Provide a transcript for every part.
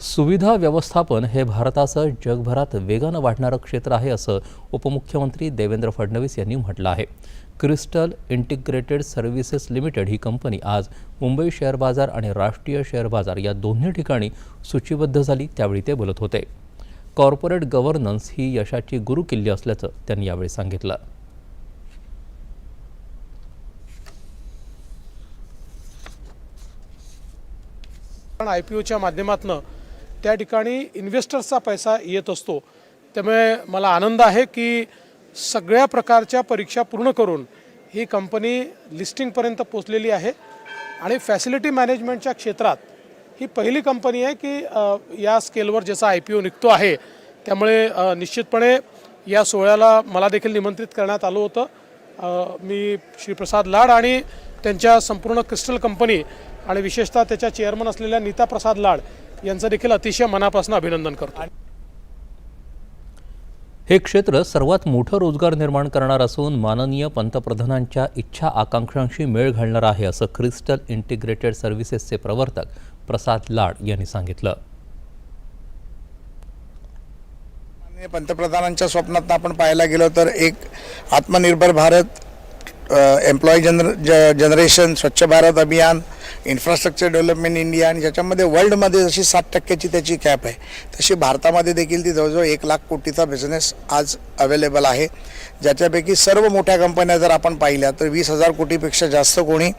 सुविधा व्यवस्थापन हे भारताचं जगभरात वेगानं वाढणारं क्षेत्र आहे असं उपमुख्यमंत्री देवेंद्र फडणवीस यांनी म्हटलं आहे. क्रिस्टल इंटिग्रेटेड सर्व्हिसेस लिमिटेड ही कंपनी आज मुंबई शेअर बाजार आणि राष्ट्रीय शेअर बाजार या दोन्ही ठिकाणी सूचीबद्ध झाली त्यावेळी ते बोलत होते. कॉर्पोरेट गव्हर्नन्स ही यशाची गुरुकिल्ली असल्याचं त्यांनी यावेळी सांगितलं. आय पी ओच्या माध्यमातून त्या ठिकाणी इन्व्हेस्टर्सचा पैसा येत असतो. त्यामुळे मला आनंद आहे की सगळ्या प्रकारच्या परीक्षा पूर्ण करून ही कंपनी लिस्टिंगपर्यंत पोचलेली आहे आणि फॅसिलिटी मॅनेजमेंटच्या क्षेत्रात ही पहिली कंपनी आहे की या स्केलवर ज्याचा आय पी ओ निघतो आहे. त्यामुळे निश्चितपणे या सोहळ्याला मला देखील निमंत्रित करण्यात आलं होतं. मी श्रीप्रसाद लाड आणि त्यांच्या संपूर्ण क्रिस्टल कंपनी आणि विशेषतः त्याच्या चेअरमन असलेल्या नीता प्रसाद लाड यांचं देखील अतिशय मनापासून अभिनंदन करतो. हे क्षेत्र सर्वात मोठं रोजगार निर्माण करणार असून माननीय पंतप्रधानांच्या इच्छा आकांक्षांशी मेळ घालणार आहे असं क्रिस्टल इंटिग्रेटेड सर्व्हिसेसचे प्रवर्तक प्रसाद लाड यांनी सांगितलं. माननीय पंतप्रधानांच्या स्वप्नात आपण पाहायला गेलो तर एक आत्मनिर्भर भारत एम्प्लॉई जनर ज जनरेशन स्वच्छ भारत अभियान इन्फ्रास्ट्रक्चर डेव्हलपमेंट इंडिया आणि ज्याच्यामध्ये वर्ल्डमध्ये जशी सात टक्क्याची त्याची कॅप आहे तशी भारतामध्ये देखील ती जवळजवळ एक लाख कोटीचा बिझनेस आज अवेलेबल आहे. ज्याच्यापैकी सर्व मोठ्या कंपन्या जर आपण पाहिल्या तर वीस हजार कोटीपेक्षा जास्त कोणी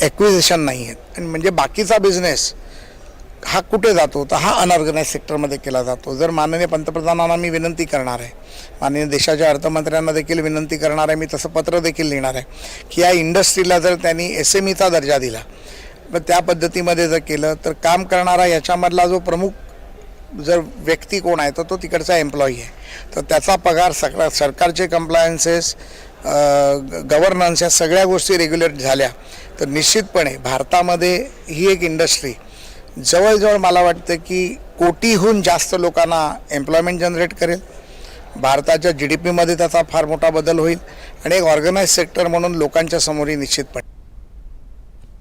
ॲक्विजिशन नाही आहेत. आणि म्हणजे बाकीचा बिझनेस हा कुठे जातो तर हा अनऑर्गनाईज सेक्टरमध्ये केला जातो. जर माननीय पंतप्रधानांना मी विनंती करणार आहे माननीय देशाच्या अर्थमंत्र्यांना देखील विनंती करणार आहे मी तसं पत्र देखील लिहिणार आहे की या इंडस्ट्रीला जर त्यांनी एस एम ईचा दर्जा दिला मग त्या पद्धतीमध्ये जर केलं तर काम करणारा याच्यामधला जो प्रमुख जर व्यक्ती कोण आहे तर तो तिकडचा एम्प्लॉई आहे. तर त्याचा पगार सगळा सरकारचे कम्प्लायन्सेस गव्हर्नन्स या सगळ्या गोष्टी रेग्युलेट झाल्या. तर निश्चितपणे भारतामध्ये ही एक इंडस्ट्री जवळजवळ मला वाटतं की कोटीहून जास्त लोकांना एम्प्लॉयमेंट जनरेट करेल. भारताच्या जी डी पीमध्ये त्याचा फार मोठा बदल होईल. आणि एक ऑर्गनाईज सेक्टर म्हणून लोकांच्या समोरही निश्चितपणे.